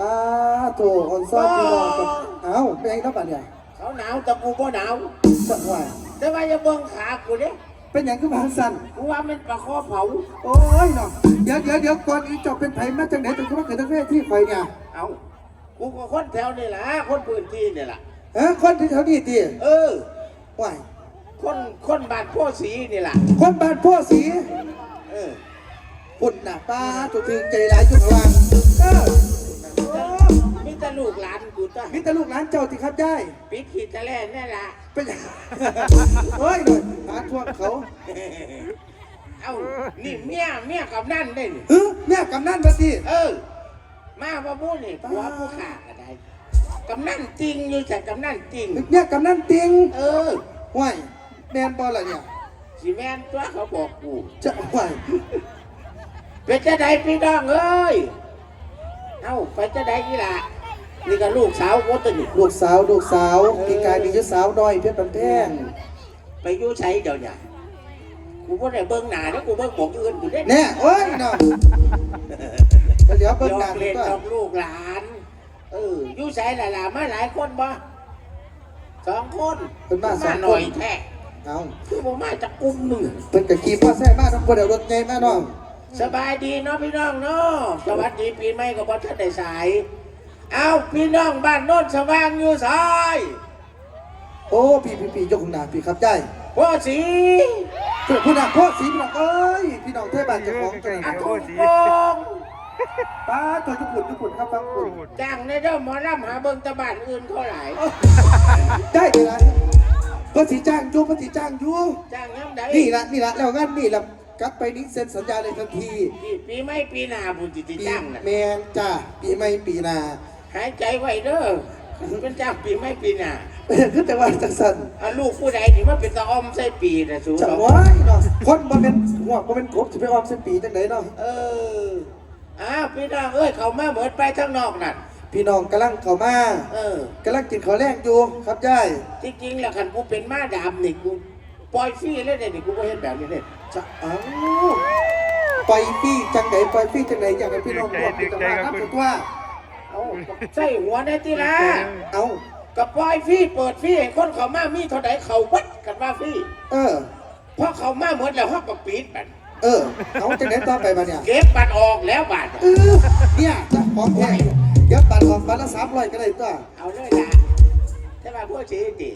ป้าโถออนซ่อนพี่น้องกับเอ้าเป็นไงครับบัดเนี่ยเขาหนาวแต่กูบ่หนาวสักว่าแต่ว่าอย่าเบิ่งขากูเด้เป็นอย่างขึ้นมาสั่นกูว่ามันปลาคอเผา โอ้ยเนาะเดี๋ยวเดี๋ยวเดี๋ยวก่อนอีกจบเป็นไผมาจากไหนเป็นคนมาเกิดตั้งแต่ที่ไฟเนี่ย เอากูก็คนแถวนี่แหละคนพื้นที่นี่แหละเออคนที่แถวนี้ตีเออว่ายคนคนบ้านพ่อสีนี่แหละคนบ้านพ่อสีเออปุ่นน่ะป้าตัวถึงใจร้ายจุดพลังเออโอ้มี แต่ลูกหลานกูจ้ะมิตรลูกหลานเจ้าที่ครับได้ปิดขีดตะแล่นั่นแหละเป็นอย่างเฮ้ยหน่อยหาทวงเขาเอ้า นี่เมียเมียกับนั่นได้นี่เฮ้ยแม่กำนันมาสิเออ มาบ่บู้นี่ผัวผู้ขาก็ได้กำนั่นจริงอยู่แต่กำนั่นจริงแม่กำนันติงเออว่ายแมนบอลล่ะเนี่ยสิแม่นตัวเขาบอกกูจะว่ายเป็นจะได้พี่น้องเอ้ยเอ้าไปจะได้กี่ละ นี่ก็ลูกสาวกูตัวนี่ลูกสาวลูกสาวปีกายมีเจ้าสาวน้อยเพชรบันแท่งไปอยู่ใช้เดี๋ยวเนี่ยกูบ่ได้เบิ่งหน้าแล้วกูเบิ่งหมองอื่นกูได้แน่โอ้ยเนาะเดี๋ยวเบิ่งยหอน้ากเล่นก็ยอกลูกหลาน เอออยู่ใช้หลายๆมาหลายคนบ่สองคนเป็นมาสองหคน่อนยแท้เอาคือบ่มาจากกลุ่มหนึ่งเป็นกะกีพ่อแท้มาต้องคนเดียวรถไงมาน้องสบายดีเนาะพี่น้องเนาะสวัสดีปีใหม่กับพ่อท่านได้สาย เอาพี่น้องบ้านโน้นสว่างอยู่สายโอ้พี่พี่พี่ยกหน้าพี่ครับได้พ่อสีผู้นักพ่อสีพี่น้องเอ้ยพี่น้องเทพบ้านเจ้าของจังอาหวัดทุกโปงป้าตัวญี่ปุ่นญี่ปุ่นครับฟังปุ่นจ้างในเด้อหมอลำหาเบิ่งแตะบ้านอื่นเท่าไหร่ได้เลยนะเพื่อสีจ้างอยู่เพื่อสีจ้างอยู่จ้างยังไดนี่ละนี่ละแล้วงั้นนี่ละกลับไปนี้เซ็นสัญญาเลยทันที ปีปีไม่ปีหน้าบุญจิตปีจ้างน่ะแมนจ้าปีใหม่ปีหนา หายใจไว้เด้อเป็นจ้างปีไม่ปีหน้าคือแต่ว่าจังสันอะลูกผู้ใดที่มาเป็นตาอ้อมใส่ปีน่ะสูจะสองว้ายเนาะคนบ่เป็นหัวบ่เป็นกบจะไปออมเส้นปีจังไหนเนาะเอออ้าวพี่น้องเอ้ยเขามาเหมือนไปทางนอกนั่นพี่น้องกำลังเข้ามาเออกำลังกินข้าวแรงอยู่ครับยายจริงๆแล้วคันกูเป็นม้าดำนี่กูปล่อยฟรีเลยเด้นี่กูบ่เห็นแบบนี้เลยจะเอ้าไปพี่จังไหนไปพี่จังไหนอยากให้พี่น้องร่วมกิจกรรมครับตัว เอาใส่หัวได้ทีละเอากับปล่อยฟรีเปิดฟรีให้คนเขามามีเท่าใดเขาวัดกันว่าฟรีเออ เพราะเขามาหมดแล้วฮอกก็ปิดบัดเออเอาจังไหนต่อไปมาเนี่ยเก็บบัตรออกแล้วบัตรเออเนี่ยจะของแท้เดี๋ยวปันออกปันละสามร้อยก็ได้ตัวเอาเลยล่ะใช่ป่ะพวกชีติ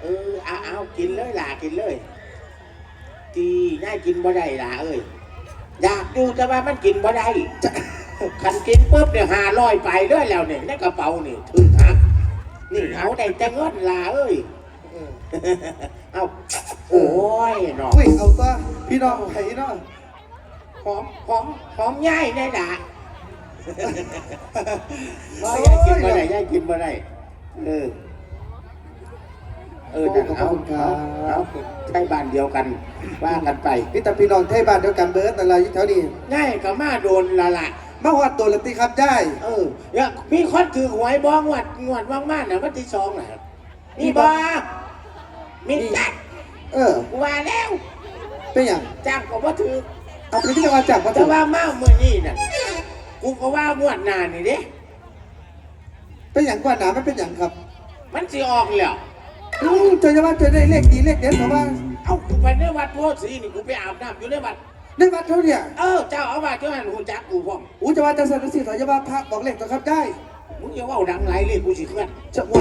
เออเอาเอากินเลยล่ะกินเลยตีน่ากินบ่ได้ล่ะเอ้ยอยากดูแต่ว่ามันกินบ่ได้จะ คันกินปุ๊บเนี่ยห้าร้อยไปเรื่อยแล้วเนี่ยในกระเป๋านี่ถึงหักนี่เอาได้แต่เงินล่ะเอ้ยเออเอาโอ้ยเนาะอุ้ยเอาตัวพี่น้องไผ่เนาะหอมหอมหอมย่ายได้ด่ะว่าย่ายกินบ่ได้ย่ายกินบ่ได้เออเออนั่นเอาเอาเอาใช้บ้านเดียวกันว่ากันไปพี่ตาพี่น้องไทยบ้านเดียวกันเบิร์ดอะไรอยู่แถวนี้ง่ายกับมาโดนละละ มาวัดตัวละตีครับได้เอออย่ามีคนถือหวยบ้องวัดงวดว่างๆน่ะวันที่สองน่ะมีบอมีจัดเออกูว่าแล้วเป็นอย่างจ้างก็บ่ถือเอาไปที่จังหวัดจากมาแต่ถึงว่ามาเมื่อนี้น่ะกูก็ว่างวดหน้านี่เด้เป็นอย่างกว่าหนาไม่เป็นอย่างครับมันสิออกแล้วอืมเจอจะว่าเจอได้เลขดีเลขเด็ดเพราะว่า เอากูไปในวัดโพธิ์ศรีนี่กูไปอาบน้ำอยู่ในวัด ได้วัดเท่าเนี่ยเออเจ้าอาวาสเจ้าหันหูจักกูพ่อมอู้จะว่าจะสั่นสิถอยจะว่าพระบอกเลขตัวครับได้มึงอย่าเว่าดังไรเลยกูสิเคลื่อนจะไหว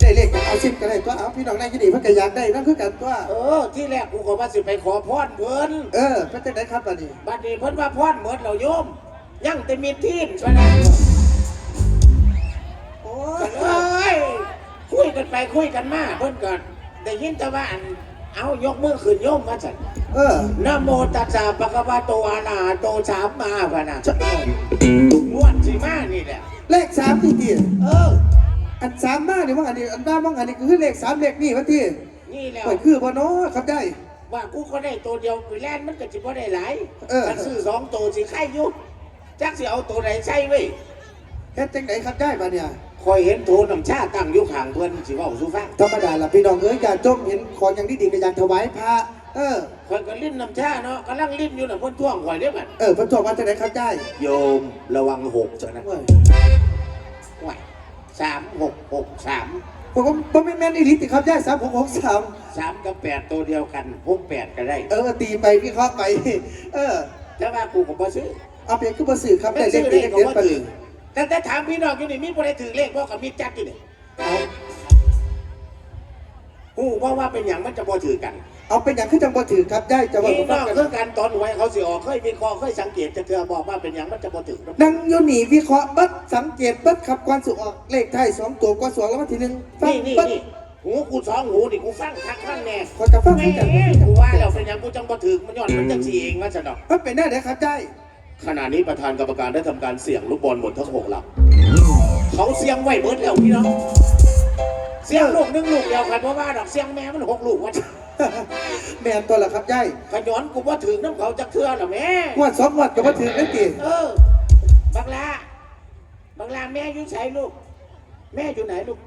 ได้เลขจะเอาชิมกันได้ตัวเอาพี่น้องได้ยินดีเพื่อกอยากได้นั่นคือกันตัวเออ ที่แรกกูก็ว่าสิไปขอพรเพิ่นเออเป็นจังไดครับตอนนี้ บัดนี้เพิ่นว่าพรหมดแล้วโยม ยังแต่มีทีนซะนะโอ้ก็เลยคุยกันไปคุยกันมาเพิ่นก็ได้ยินแต่ว่าอัน เอายกมือขึ้นโยมว่าซั่นเออนะโมตัสสะปะคะวะโตอะระหะโตสามมาพะนะจะงวดสิมานี่แหละ เลขสามที่ตีเออ อันสามมาเนี่ยว่าอันนี้อันบ้ามั่งอันนี้คือเลขสามเลขนี่วะที่นี่แล้วโอ้ยคือบ่เนาะครับได้ว่ากูก็ได้ตัวเดียวกูแล่นมันก็สิบ่ได้หลายเออถ้าซื้อสองตัวสิใครอยู่จักสิเอาตัวไหนใช่เว้ยเฮ็ดจังไดครับได้มาเนี่ย คอยเห็นโทน้ำชาตั้งอยู่ข้างเพิ่นสิเว้าสู่ฟังธรรมดาล่ะพี่น้องเอ้ยอย่าจมเห็นของอย่างที่ดีก็อยากถวายพระเออ คอยก็ลิ้นน้ำชาเนาะกำลังลิ้นอยู่น่ะเพิ่นท่วงข่อยเด้อบัดเออเพิ่นบอกว่าจังไดครับได้โยมระวังหกจ้ะนะโอ้ยสามหกหกสามผมก็ผมไม่แม่นอีหลิติครับย่ายสามหกหกสามสามกับแปดตัวเดียวกันหกแปดก็ได้เออตีไปวิเคราะห์ไป เออ แต่ว่ากูก็บ่ซื้อเอาเปลี่ยนขึ้นมาสื่อครับไม่ได้เลซื้ขอเลเด็ขกก็เด็ดบ่ไปถือแต่แต่ถามพี่น้องอยู่นี่มีบ่ได้ถือเลขบ่กับมีจัดอยู่นี่เอากูว่าว่าเป็นอย่างมันจะบ่ถือกันเอาเป็นอย่างขึ้นจังบ่ถือครับย่ายจะว่าพี่ผมน้ฟัองงกันคือกันตอนหวยเขาสิออกเคยวิเคราะห์เคยสังเกตจะเธอบอกว่าเป็นอย่างมันจะบ่ถือนั่งโยหนีวิเคราะห์เบัดสังเกตเบัดขับความสุขออกเลขไทายสองตัวกว่าสองแล้ววันที่หนึ่งฟังนี่นี่เบัดนี่หูกูสองหูนี่กูฟังคักฟังแน่คนจะฟังแหให้กันมกูว่าแล้วเป็นอย่างกูจังบ่ถือมันย้อนมันจังสิเองว่าจะดอก มันเป็นได้ไหนครับย่าย ขณะนี้ประธานกรรมการได้ทำการเสี่ยงลูกบอลหมดทั้งหกหลัก เขาเสี่ยงไว้เบิดแล้วพี่น้องเสี่ยงลูกหนึงลูกเดียวกันเพราะว่าดอกเสี่ยงแม่มันหกลูกว่าแม่นตัวละครับย่ายขย้อนกูว่าถึงน้ำเขาจะเทื่อหรอแม่ งวดสองงวดก็บ่ถือได้ตีเออ บังลา บังลาแม่อยู่ไหนลูก แม่อยู่ไหนลูก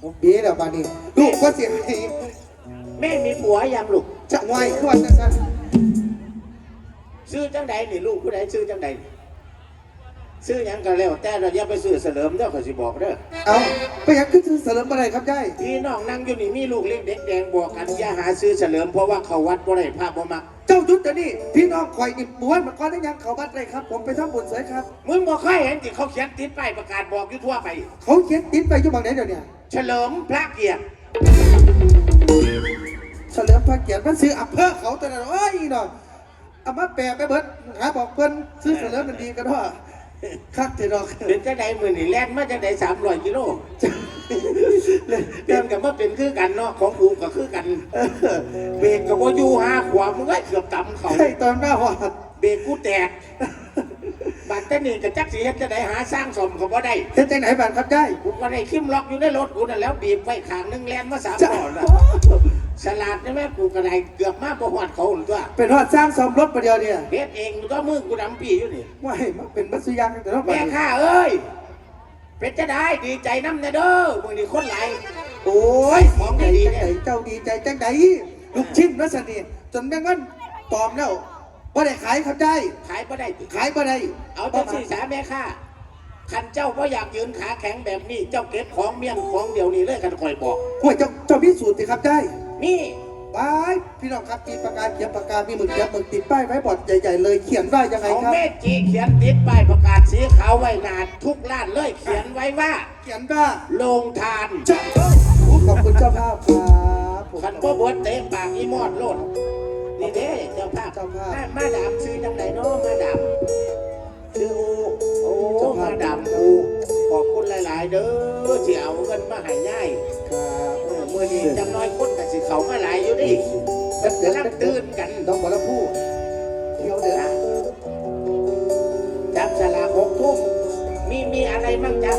ผมเบี้ยแล้วบาดนี้ ลูกก็เสียให้แม่มีผัวยังลูกจะไวขึ้นวันนั้น ซื้อจังใดนี่ลูกผู้ใดซื้อจังใดนี่ซื้อหยังกันแล้วแต่เราอย่าไปซื้อเสลิมเด้อเขาสิบอกเด้อเอาไปยังขึ้นเสริมอะไรครับย่ายพี่น้องนั่งอยู่นี่มีลูกเล็กเด็กแดงบอกกันอย่าหาซื้อเฉลิมเพราะว่าเขาวัดบ่ได้ภาพบ่มักเจ้ายุทธเดี๋ยวนี้พี่น้องคอยอิบบ้วนมาก่อนได้ยังเขาบัดเลยครับ ผมไปทำบุญเสยครับ มึงบ่เคยเห็นที่เขาเขียนติดป้ายประกาศบอกอยู่ทั่วไป เขาเขียนติดไปอยู่บางไหนเดี๋ยวเนี้เฉลิมพระเกียรติเฉลิมพระเกียรติมันซื้ออำเภอเขาแต่ละเอ้ยหน่อย เอามาแปลไปเบิดหาบอกเพิ่นซื้อเฉลิมมันดีกันว่าคักเถอะดอกเป็นจังใดมื้อนี่แล่นมาจังใด300กิโลเดินกันมาเป็นคือกันเนาะของกูก็คือกันเออเบรกก็บ่อยู่หาขวามึงก็เกือบตำเขาใช่ตอนหน้าหวาดเบรกกูแตกบัดแต่นี่ก็จักสิเฮ็ดจังไดหาสร้างสมก็บ่ได้เฮ็ดจังไหนบ้างครับย่ายกูก็ได้คิมล็อกอยู่ในรถกูนั่นแล้วบีบไว้ข้างหนึงแล่นมาสามจ้าบ่อน่ะ ฉลาดใช่ไหมกูก็ได้เกือบมาบ่ฮอดเขาหนตัวเป็นฮอดสร้างซ่อมรถประเดียวเนี่ยเฮ็ดเองก็มือกูดำปีอยู่นี่ว่าให้มันเป็นมัสยิดแต่ต้องไปแม่ข้าเอ้ย เป็นจะได้ดีใจน้ำเนเด้อมึงนี่คนไหลายโอ้ยของใจดีจังๆไหนเนี่ยเจ้าดีใจจังไหนลูกชิ้นรัศนีจนแม่งมันปลอมแล้วบ่ได้ขายครับย่ายขายบ่ได้ติขายบ่ได้ เอาจังสี่สามแม่ข้าคันเจ้าก็อยากยืนขาแข็งแบบนี้ เจ้าเก็บของเมียนของเดียวนี้เลยกันคอยบอกโอ้ยเจ้าเจ้าพิสูจน์สิครับย่า ยนี่ไปพี่น้องครับมีปากกาเขียนปากกามีหมึกเขียนหมึกติดป้ายไว้บอร์ดใหญ่ๆเลยเขียนว่ายังไงของครับแม่จีเขียนติดป้ายประกาศสีขาวไว้หนาทุกร้านเลยเขียนไว้ว่าเขียนว่าโลงทานเจ้าอู้ขอบคุณเจ้าภาพครับผมคันพ่อบดเตะปากอีมอดโลดนี่เด้เจ้าภาพเจ้าภาพ มามาดามซื้อจังไหนเนาะมาดาม ซื้ออูโอ้เจ้าภาพมาดามอูขอบคุณหลาย ๆ เด้อที่เอาเงินมาให้ง่ายครับเออมื่อนี้จังน้อยคนกับสิเขามาหลายอยู่ดิเด็กเด็กกำลังตื่นกันน้องบอลพูเที่ยวเดือนะจับสลากหกทุ่มมีมีอะไรมั่งจ๊ะ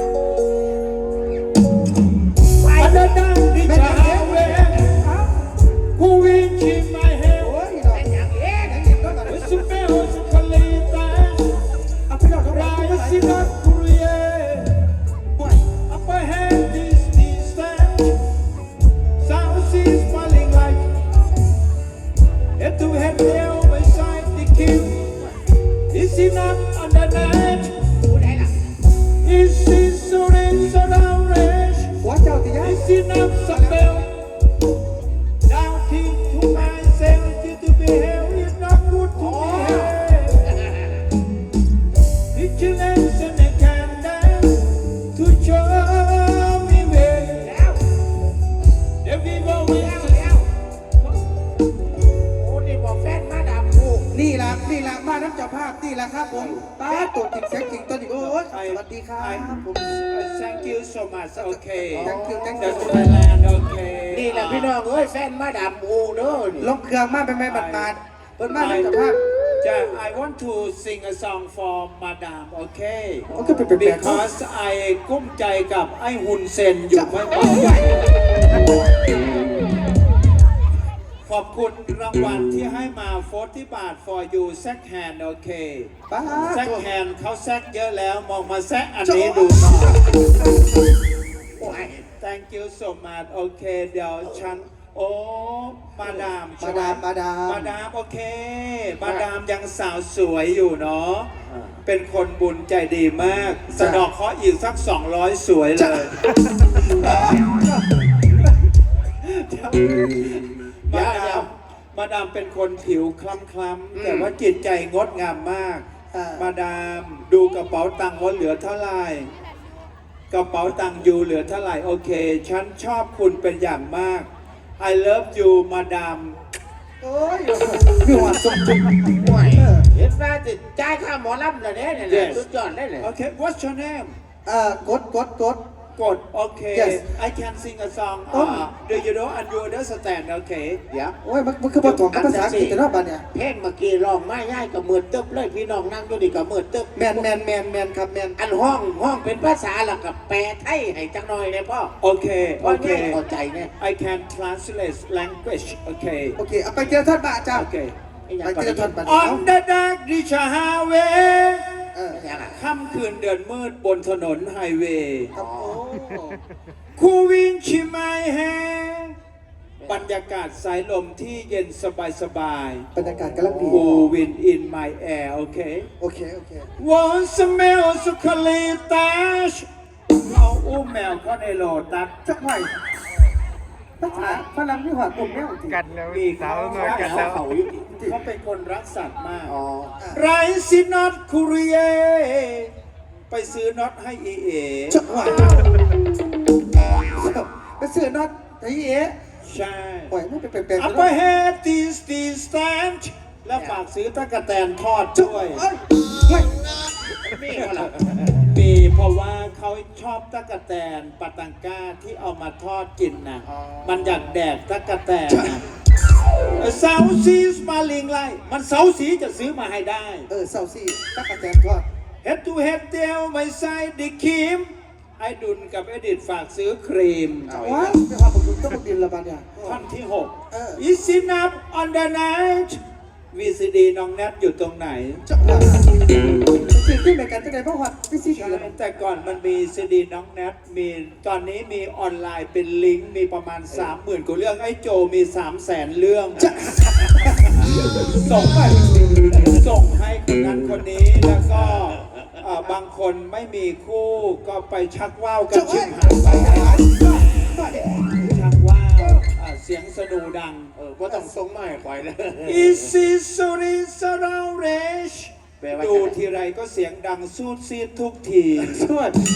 จ้ มาดามกูเด้อนี่ ลงเครื่องมาเป็นแม่บัดบาดเปิดมาน้ำเจ้าภาพ Yeah, I want to sing a song for Madam, okay? มันก็เป็นแบบนั้น Because I กุ้มใจกับไอ้หุ่นเซนอยู่ไม่ไหวขอบคุณรางวัลที่ให้มา 40 บาท for you second hand โอเค ป้า second hand เขาแซกเยอะแล้ว มองมาแซกอันนี้ดูหน่อยโอ้ย Thank you so much โอเค เดี๋ยวฉัน โอ้มาดามใช่มาไหดามมาดามมาดามโอเค มาดามยังสาวสวยอยู่เนาะเป็นคนบุญใจดีมาก สะดอกเคราะห์อีกสัก 200 สวยเลยเดี๋มายวเดี๋ดายวมมาดามเป็นคนผิวคล้ำอืมๆแต่ว่าจิตใจงดงามมาก อ่ามาดามดูกระเป๋าตังค์ว่าเหลือเท่าไหร่ กระเป๋าตังค์อยู่เหลือเท่าไหร่โอเค ฉันชอบคุณเป็นอย่างมาก I love you มาดามโอ้ยมีหวานสมจุ่มห่วยเห็นว่าจะจ่ายค่าหมอลำเลยเนี่ยเนี่ยสุดยอดได้เลย โอเค What's your name อ่ากดกดกด กดโอเค Yes I can sing a song อ๋อ uh, Do you know and you understand โอเคเดี๋ยวโอ้ยมันมันคือภาษาภาษาอังกฤษแต่ละบัดเนี่ยเพลงเมื่อกี้ร้องไม่ง่ายกับมือตึบเลยพี่น้องนั่งอยู่นี่กับมือตึบแมนแมนแมนแมนครับแมนอันห้องห้องเป็นภาษาหลักกับแปลไทยให้จังหน่อยเลยพ่อโอเคเพโอราะเคง่ายเข้าใจเนี่ย I can translate language โอเคโอเคเอาไปเจอท่านบาจ้าโอเคไปเจอท่านบาเอา On the dark d i s h highway เออไม่ใช่อะไรค่ำคืนเดือนมืดบนถนนไฮเวย์ครับโอ้คูวินชิไมแฮบรรยากาศสายลมที่เย็นสบายสบายบรรยากาศกำลังดีคูวิน in my air โอเคโอเคโอเค Want smell สุขลีตัชเอาอุ้มแมวเข้าในโลตัสจักหน่อยภาษาฝรั่งมีหวานกลุ่มแม่จริงกันแล้วมีสาวเขาน้อยกันแล้ว เขาอยู่เขาเป็นคนรักสัตว์มากอ๋อ ไรซินอตคูเรียไปซื้อน็อตให้อีเอจักหน่อยไปซื้อน็อตไอ้เอ๊ะใช่ปล่อยไม่ไปแปลงอัปเปอร์เฮดตีสตีสแตนแล้วฝากซื้อตะกะแตนทอดจุ๊ด้วย เอ้ยเฮ้ยมีก็หรอมีเพราะว่าเขาชอบตะกะแตนปาตังก้าที่เอามาทอดกินนะมันอยากแดกตะกะแตนนะ เซาซีสมาลิงไลมันเซาสีจะซื้อมาให้ได้ เออเศร้าซี่ตักกะแตนทอดเฮดทูเฮดเดียวไม่ใส่ดิคิมไอ้ดุลกับไอดิดฝากซื้อครีมว้าวไม่ว่าผมต้องมาดินละบัดเนี่ยท่อนที่เออ6 Is it up on the night VCD น้องแนทอยู่ตรงไหนจักหน่อยสิ่ง ที่เหมือนกันจะได้เพราะว่าฟิสิกส์ใช่แล้วแต่ก่อนมันมีซีดีน้องแนทมีตอนนี้มีออนไลน์เป็นลิงก์มีประมาณ30,000กว่าเรื่องไอ้โจมี3 0 0แสนเรื่องส่งไปส่งให้คนนั้นคนนี้แล้วก็เอ่อบางคนไม่มีคู่ก็ไปชักว่าวกันจะชิเอ้ยมหายไปชักว่าวอะเสียงสนูดังเออว่าต้องส่งมาให้ข่อยเลย Is it so is around rage แปลว่าดูทีไรก็เสียงดังสูดซีดทุกทีสวัสดี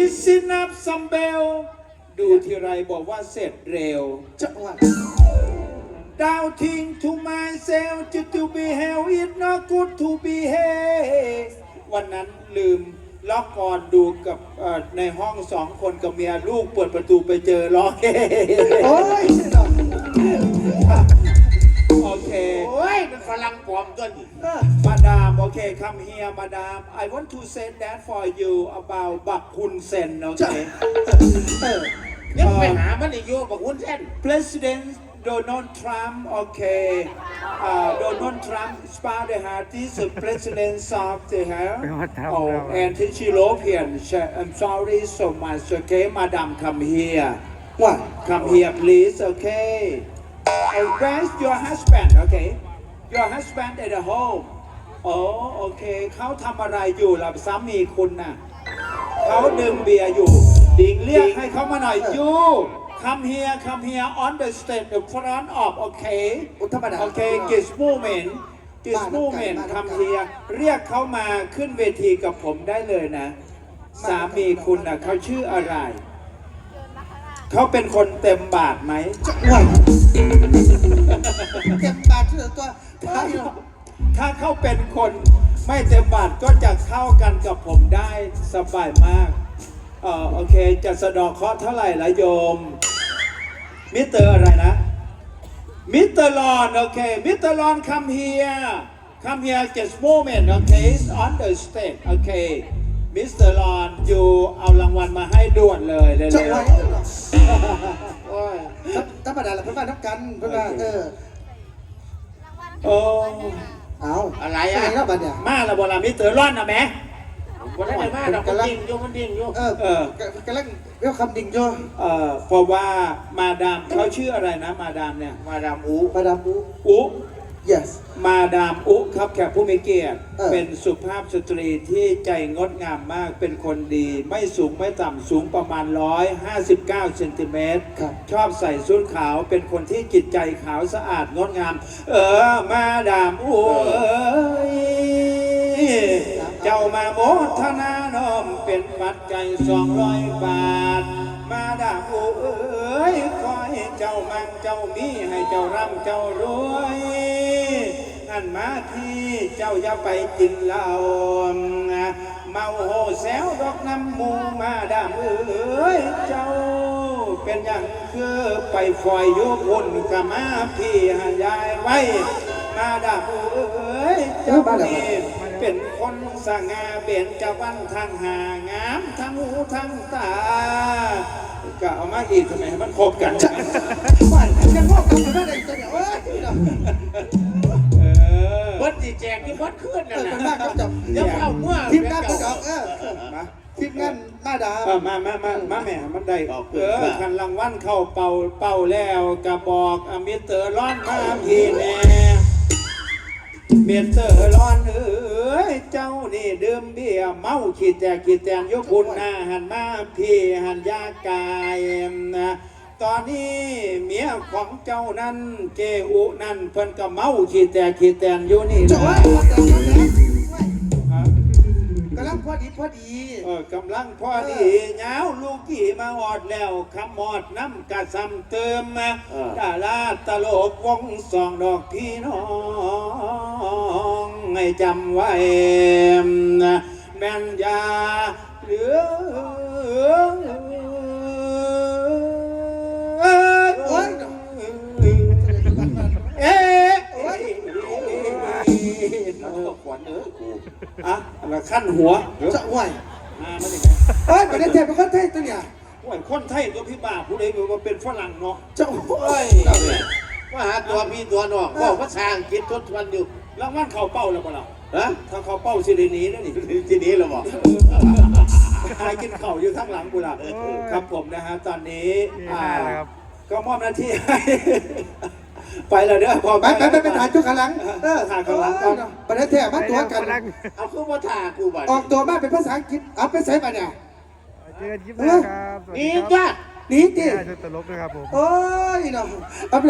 Is it up some bell ดูทีไรบอกว่าเสร็จเร็วจักหน่อย Doubting to myself just to be held it not good to be held วันนั้นลืมล็อกก่อนดูกับเอ่อในห้องสองคนกับเมียลูกเปิดประตูไปเจอร้องเฮ้โอ้ย เนาะโอเคโอ้ยเป็นฝรั่งปลอมตัวนี้เออมาดามโอเค come here มาดาม I want to say that for you about บักคุณเซนโอเคเออยังไปหามันอีกอยู่บอกวุ้นเส้น President Donald Trump, okay. Uh, Donald Trump spelled the heart is the president of the hair. Oh, and his European. I'm sorry so much, okay, Madam, come here. ว่า Come here, please, okay. Uh, where's your husband, okay? Your husband at the home. อ๋อโอเคเขาทำอะไรอยู่ล่ะสามีคุณน่ะเขาดื่มเบียร์อยู่ ดิงเรียกให้เขามาหน่อยยู come here come here on the stage the front of okay อุธรรมดาโอเค this moment this บ้านน้ำไก่ moment บ้านน้ำไก่ come here เรียกเขามาขึ้นเวทีกับผมได้เลยนะ สามีคุณน่ะเขาชื่ออะไร เขาเป็นคนเต็มบาทไหมจักหน่อยเต็มบาทเชื่อตัวท้ายเนาะถ้าเขาเป็นคนไม่เต็มบาทก็จะเข้ากันกับผมได้สบายมากเออโอเค จะสะเดอกเคราะห์เท่าไหร่ละโยม มิสเตอร์อะไรนะ มิสเตอร์ลอนโอเค มิสเตอร์ลอน come here come here just moment okay it's on the stage โอเค มิสเตอร์ลอนอยู่เอารางวัลมาให้ด่วนเลยเร็จักวหน่อยโอ้ยธรรมดาแหละเพื่อนบ้านน้ำกันเพื่อนบ้านเออๆโอ้เอาอะไรอะไรอะแล้วบัดเนี่ยมาและบลามิสเตอร์ลอนนะแม่วันนั้นไอ้มาดอกมันดิ่งอยู่มันดิ่งอยู่เออเออกำลังเรียกคำดิ่งโยเอ่อเพราะว่ามาดามเขาชื่ออะไรนะ มาดามเนี่ย มาดามอูมาดามบูอุ yes มาดามอุครับแขกผู้มีเกียรติเออ เป็นสุภาพสตรีที่ใจงดงามมากเป็นคนดี ไม่สูงไม่ต่ำสูงประมาณ 159เซนติเมตรครับ ชอบใส่ชุดขาวเป็นคนที่จิตใจขาวสะอาดงดงาม เออมาดามอุเอ้ยเจ้ามาโมทนาน้อมเป็นปัจจัยสองร้อยบาท มาดามอุเอ้ยขอให้ เจ้ามั่งเจ้ามีให้เจ้าร่ำเจ้ารวยอันมาที่เจ้าอย่าไปกินเหล้าเมาโหแซวดอกน้ำมูมาดามเอ้ยเจ้า เป็นอย่างคือไปฝอยอยุบุญกะมาพี่หายายไว้ มาดามเอ้ยเจ้านี่เป็นคนสง่าเบญจวรรณทางหางามทั้งหูทั้งตา ก็เอามาอีกทำไมให้มันครบกันว่ายังงอกกันอยู่ได้เลยตัวเดียวเอ้ยเนาะเออเบิดดีแจกที่เบิดขึ้นเอนั่นอน่ะเป็นมากครับจับเดี๋ยวเอาเมื่อทีมงานก็จับเออมาทีมงานมาดามเออมามามามาแหม่มันได้เออคันรางวัลเข้าเป่าเป่าแล้วกระบอกอมิเตอร์ร้อนมาพี่แน่ เมีเตอร์ร้อนเอ้ยเจ้านี่ดื่มเบียร์เมาขีดแตกขีดแตงยกคุณหน้าหันมาพี่หันยากายนะตอนนี้เมียของเจ้านั้นเจอุนั่นเพิ่นก็เมาขีดแตกขีดแตนอยู่นี่นะ ลังพอดีพอดีเออกำลังพอดียาวลูกกี่มาหอดแล้วคำหมอดน้ำกะซำเติมมาดาราตลกวงสองดอกพี่น้องให้จำไว้นะแม่นยาเหลือเมันก็ขวัญเออกูอะอะขั้นหัวจะห่วยอ่ามันยังไงเอ้ยประเด็นแท้เป็นคนไทยตัวเนี่ยโอ้ยคนไทยตัวพี่บ้าผู้ใดบอกว่าเป็นฝรั่งเนาะจะห่วเฮ้ยยว่าหาตัวพี่ตัวน้องบอกภาษาอังกฤษทดทวนอยู่รางวัลเขาเป้าแล้วเปล่าฮะถ้าเขาเป้าสิรินี้นั่นนี่ทีนี้เราบอกหายกินเข่าอยู่ข้างหลังกูล่ะครับผมนะฮะตอนนี้อ่าก็มอบหน้าที่ให้ ไปแล้วเด้อพอไปไปไปไปถ่ายจุกข้างหลังเออถ่ายข้างหลังก่อนประเด็นแท้มาตัวกัน เอาคือว่าถ่ากูบัดออกตัวมาเป็นภาษาอังกฤษเอาไปใส่มาเนี่ยเจอกันคลิปหน้าครับสวัสดีนี่ครับจ้ะหนี่ติน่าจะตลกนะครับผมโอ้ยเนาะเอาไป